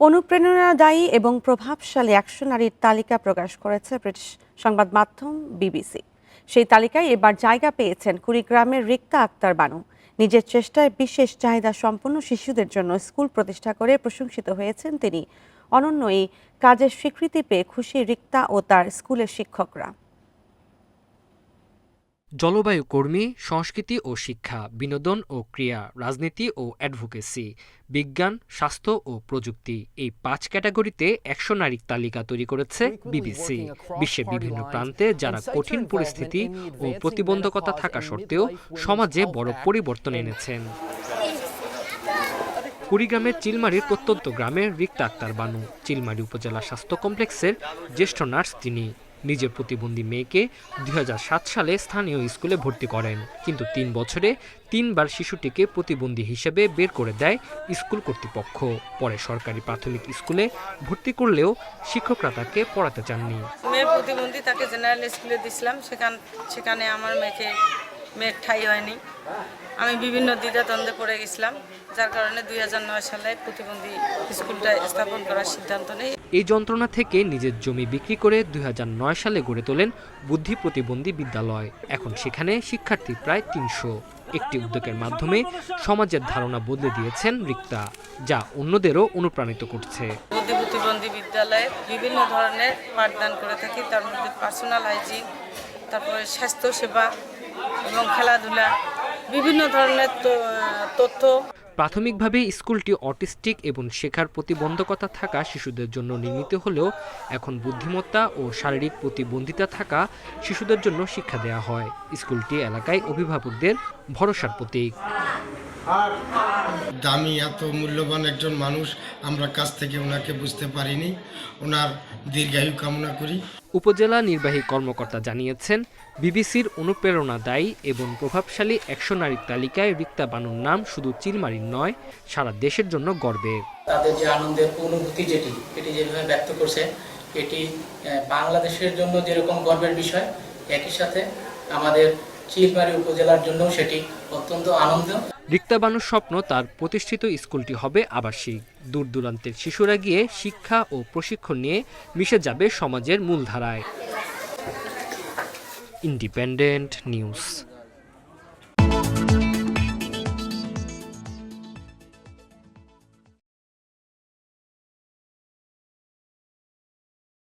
অনুপ্রেরণাদায়ী এবং প্রভাবশালী একশো নারীর তালিকা প্রকাশ করেছে ব্রিটিশ সংবাদ মাধ্যম বিবিসি। সেই তালিকায় এবার জায়গা পেয়েছেন কুড়িগ্রামের রিক্তা আক্তার বানু। নিজের চেষ্টায় বিশেষ চাহিদা সম্পন্ন শিশুদের জন্য স্কুল প্রতিষ্ঠা করে প্রশংসিত হয়েছেন তিনি। অনন্য এই কাজের স্বীকৃতি পেয়ে খুশি রিক্তা ও তার স্কুলের শিক্ষকরা। জলবায়ু কর্মী সংস্কৃতি ও শিক্ষা বিনোদন ও ক্রিয়া রাজনীতি ও অ্যাডভোকেসি বিজ্ঞান স্বাস্থ্য ও প্রযুক্তি এই পাঁচ ক্যাটাগরিতে একশো নারীর তালিকা তৈরি করেছে বিবিসি। বিশ্বের বিভিন্ন প্রান্তে যারা কঠিন পরিস্থিতি ও প্রতিবন্ধকতা থাকা সত্ত্বেও সমাজে বড় পরিবর্তন এনেছেন। কুড়িগ্রামের চিলমারির প্রত্যন্ত গ্রামের রিক্তা আক্তার বানু। চিলমারি উপজেলা স্বাস্থ্য কমপ্লেক্সের জ্যেষ্ঠ নার্স তিনি। নিজের প্রতিবন্ধী মেয়েকে দু হাজার সাত সালে স্থানীয় স্কুলে ভর্তি করেন। কিন্তু তিন বছরে তিনবার শিশুটিকে প্রতিবন্ধী হিসেবে বের করে দেয় স্কুল কর্তৃপক্ষ। পরে সরকারি প্রাথমিক স্কুলে ভর্তি করলেও শিক্ষকরা তাকে পড়াতে চাননি। মেয়ে প্রতিবন্ধী তাকে জেনারেল স্কুলে দিছিলাম। সেখান সেখানে আমার মেয়েকে মেয়ের ঠাই হয়নি। আমি বিভিন্ন দ্বিধাদ্বন্দ্বে পড়ে গেছিলাম যার কারণে দুই হাজার নয় সালে প্রতিবন্ধী স্কুলটা স্থাপন করার সিদ্ধান্ত নেই। এই যন্ত্রণা থেকে নিজের জমি বিক্রি করে দু হাজার নয় সালে গড়ে তোলেন বুদ্ধি প্রতিবন্ধী বিদ্যালয়। এখন সেখানে শিক্ষার্থী প্রায় তিনশো। একটি উদ্যোগের মাধ্যমে সমাজের ধারণা বদলে দিয়েছেন রিক্তা যা অন্যদেরও অনুপ্রাণিত করছে। বুদ্ধি প্রতিবন্ধী বিদ্যালয়ে বিভিন্ন ধরনের পাঠদান করে থাকি তার মধ্যে পার্সোনাল হাইজিন তারপরে স্বাস্থ্য সেবা এবং খেলাধুলা, বিভিন্ন ধরনের তথ্য। প্রাথমিকভাবে স্কুলটি অটিস্টিক এবং শেখার প্রতিবন্ধকতা থাকা শিশুদের জন্য নির্মিত হলেও এখন বুদ্ধিমত্তা ও শারীরিক প্রতিবন্ধিতা থাকা শিশুদের জন্য শিক্ষা দেয়া হয়। স্কুলটি এলাকায় অভিভাবকদের ভরসার প্রতীক। দামি এত মূল্যবান একজন মানুষ আমরা কাছ থেকে ওনাকে বুঝতে পারিনি। ওনার দীর্ঘায়ু কামনা করি। উপজেলা নির্বাহী কর্মকর্তা জানিয়েছেন বিবিসির অনুপ্রেরণা দায়ী এবং প্রভাবশালী একশো নারীর তালিকায় রিক্তা বানুর নাম শুধু চিলমারির নয় সারা দেশের জন্য গর্বের তাদের যে আনন্দের অনুভূতি যেটি এটি যেভাবে ব্যক্ত করছে এটি বাংলাদেশের জন্য যেরকম গর্বের বিষয় একই সাথে আমাদের চিলমারি উপজেলার জন্যও সেটি অত্যন্ত আনন্দ। রিক্তা বানুর স্বপ্ন তার প্রতিষ্ঠিত স্কুলটি হবে আবাসিক। দূর দূরান্তের শিশুরা গিয়ে শিক্ষা ও প্রশিক্ষণ নিয়ে মিশে যাবে সমাজের মূলধারায়। Independent news.